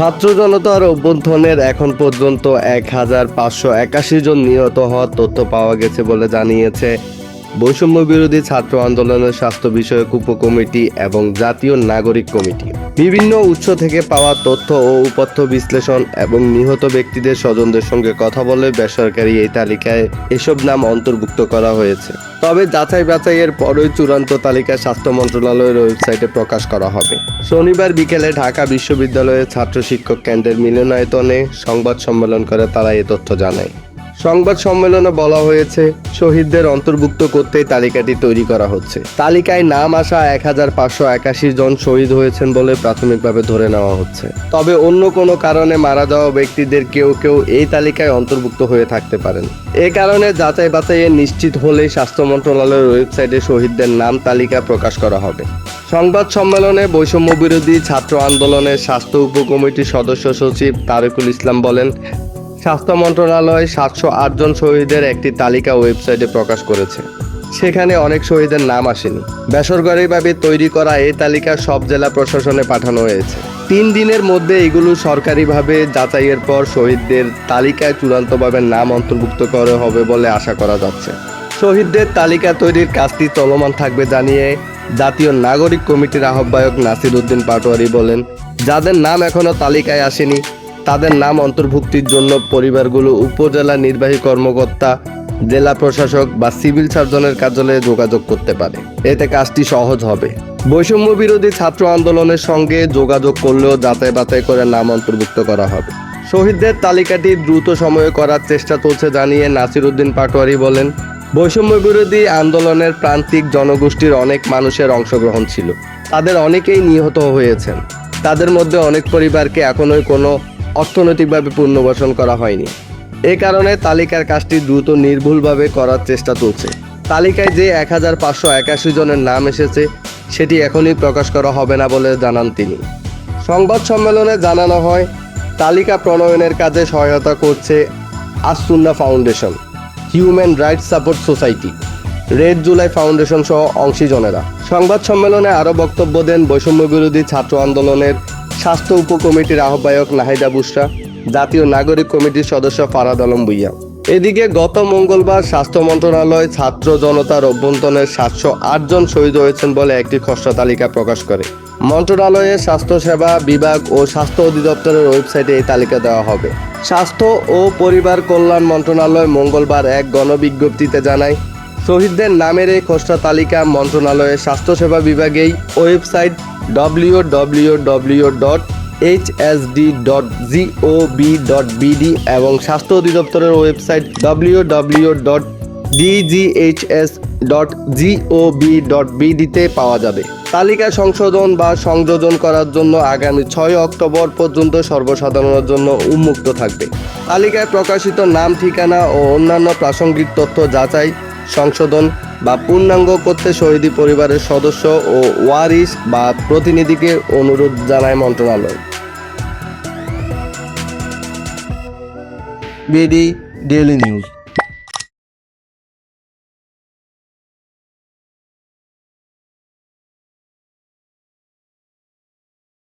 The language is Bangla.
ছাত্র জনতার অভ্যন্থনের এখন পর্যন্ত এক হাজার পাঁচশো একাশি জন নিহত হওয়ার তথ্য পাওয়া গেছে বলে জানিয়েছে বৈষম্য বিরোধী ছাত্র আন্দোলনের স্বাস্থ্য বিষয়ক উপকমিটি এবং জাতীয় নাগরিক কমিটি। বিভিন্ন উৎস থেকে পাওয়া তথ্য ও উপথ্য বিশ্লেষণ এবং নিহত ব্যক্তিদের স্বজনদের সঙ্গে কথা বলে বেসরকারি এই তালিকায় এসব নাম অন্তর্ভুক্ত করা হয়েছে। তবে যাচাই বাছাইয়ের পরই চূড়ান্ত তালিকা স্বাস্থ্য মন্ত্রণালয়ের ওয়েবসাইটে প্রকাশ করা হবে। শনিবার বিকেলে ঢাকা বিশ্ববিদ্যালয়ের ছাত্র শিক্ষক কেন্দ্রের মিলনায়তনে সংবাদ সম্মেলন করে তারা এ তথ্য জানায়। সংবাদ সম্মেলনে বলা হয়েছে, শহীদদের অন্তর্ভুক্ত করতেই তালিকাটি তৈরি করা হচ্ছে। তালিকায় নাম আসা এক হাজার পাঁচশো একাশি জন শহীদ হয়েছেন বলে প্রাথমিকভাবে ধরে নেওয়া হচ্ছে। তবে অন্য কোনো কারণে মারা যাওয়া ব্যক্তিদের কেউ কেউ এই তালিকায় অন্তর্ভুক্ত হয়ে থাকতে পারেন। এ কারণে যাচাই বাছাইয়ে নিশ্চিত হলেই স্বাস্থ্য মন্ত্রণালয়ের ওয়েবসাইটে শহীদদের নাম তালিকা প্রকাশ করা হবে। সংবাদ সম্মেলনে বৈষম্য বিরোধী ছাত্র আন্দোলনের স্বাস্থ্য উপকমিটির সদস্য সচিব তারেকুল ইসলাম বলেন স্বাস্থ্য মন্ত্রণালয় সাতশো জন শহীদের একটি তালিকা ওয়েবসাইটে প্রকাশ করেছে। সেখানে অনেক শহীদের নাম আসেনি। বেসরকারিভাবে তৈরি করা এই তালিকা সব জেলা প্রশাসনে পাঠানো হয়েছে। তিন দিনের মধ্যে এগুলো সরকারিভাবে যাচাইয়ের পর শহীদদের তালিকায় চূড়ান্তভাবে নাম অন্তর্ভুক্ত করা হবে বলে আশা করা যাচ্ছে। শহীদদের তালিকা তৈরির কাজটি চলমান থাকবে জানিয়ে জাতীয় নাগরিক কমিটির আহ্বায়ক নাসির উদ্দিন পাটোয়ারি বলেন, যাদের নাম এখনও তালিকায় আসেনি তাদের নাম অন্তর্ভুক্তির জন্য পরিবারগুলো উপজেলা নির্বাহী কর্মকর্তা, জেলা প্রশাসক বা সিভিল সার্জনের কার্যালয়ে যোগাযোগ করতে পারে। এতে কাজটি সহজ হবে। বৈষম্য বিরোধী ছাত্র আন্দোলনের সঙ্গে যোগাযোগ করলেও যাচাই বাছাই করে নাম অন্তর্ভুক্ত করা হবে। শহীদদের তালিকাটি দ্রুত সময়ে করার চেষ্টা চলছে জানিয়ে নাসির উদ্দিন পাটোয়ারি বলেন, বৈষম্য বিরোধী আন্দোলনের প্রান্তিক জনগোষ্ঠীর অনেক মানুষের অংশগ্রহণ ছিল। তাদের অনেকেই নিহত হয়েছেন। তাদের মধ্যে অনেক পরিবারকে এখনোই কোনো অর্থনৈতিকভাবে পুনর্বাসন করা হয়নি। এ কারণে তালিকার কাজটি দ্রুত নির্ভুলভাবে করার চেষ্টা চলছে। তালিকায় যে এক হাজার পাঁচশো একাশি জনের নাম এসেছে, সেটি এখনই প্রকাশ করা হবে না বলে জানান তিনি। সংবাদ সম্মেলনে জানানো হয়, তালিকা প্রণয়নের কাজে সহায়তা করছে As-Sunnah foundation, human rights support society, red July foundation সহ অংশীজনেরা। সংবাদ সম্মেলনে আরও বক্তব্য দেন বৈষম্য বিরোধী ছাত্র আন্দোলনের স্বাস্থ্য উপকমিটির আহ্বায়ক নাহিদা বুসরা, জাতীয় নাগরিক কমিটির সদস্য ফারাদ আলম ভুইয়া। এদিকে গত মঙ্গলবার স্বাস্থ্য মন্ত্রণালয় ছাত্র জনতার অভ্যন্তরের সাতশো জন শহীদ হয়েছেন বলে একটি খসড়া তালিকা প্রকাশ করে। মন্ত্রণালয়ের স্বাস্থ্যসেবা বিভাগ ও স্বাস্থ্য অধিদপ্তরের ওয়েবসাইটে এই তালিকা দেওয়া হবে। স্বাস্থ্য ও পরিবার কল্যাণ মন্ত্রণালয় মঙ্গলবার এক গণবিজ্ঞপ্তিতে জানায়, শহীদদের নামের এই খসড়া তালিকা মন্ত্রণালয়ের স্বাস্থ্যসেবা বিভাগেই website W W W dot HSD dot GOV dot BD এবং স্বাস্থ্য অধিদপ্তরের website W W dot dot dot পাওয়া যাবে। তালিকা সংশোধন বা সংযোজন করার জন্য আগামী ছয় অক্টোবর পর্যন্ত সর্বসাধারণের জন্য উন্মুক্ত থাকবে। তালিকায় প্রকাশিত নাম, ঠিকানা ও অন্যান্য প্রাসঙ্গিক তথ্য যাচাই সংশোধন বা পূর্ণাঙ্গ করতে শহীদি পরিবারের সদস্য ও ওয়ারিস বা প্রতিনিধিকে অনুরোধ জানায় মন্ত্রণালয়। BD Daily News.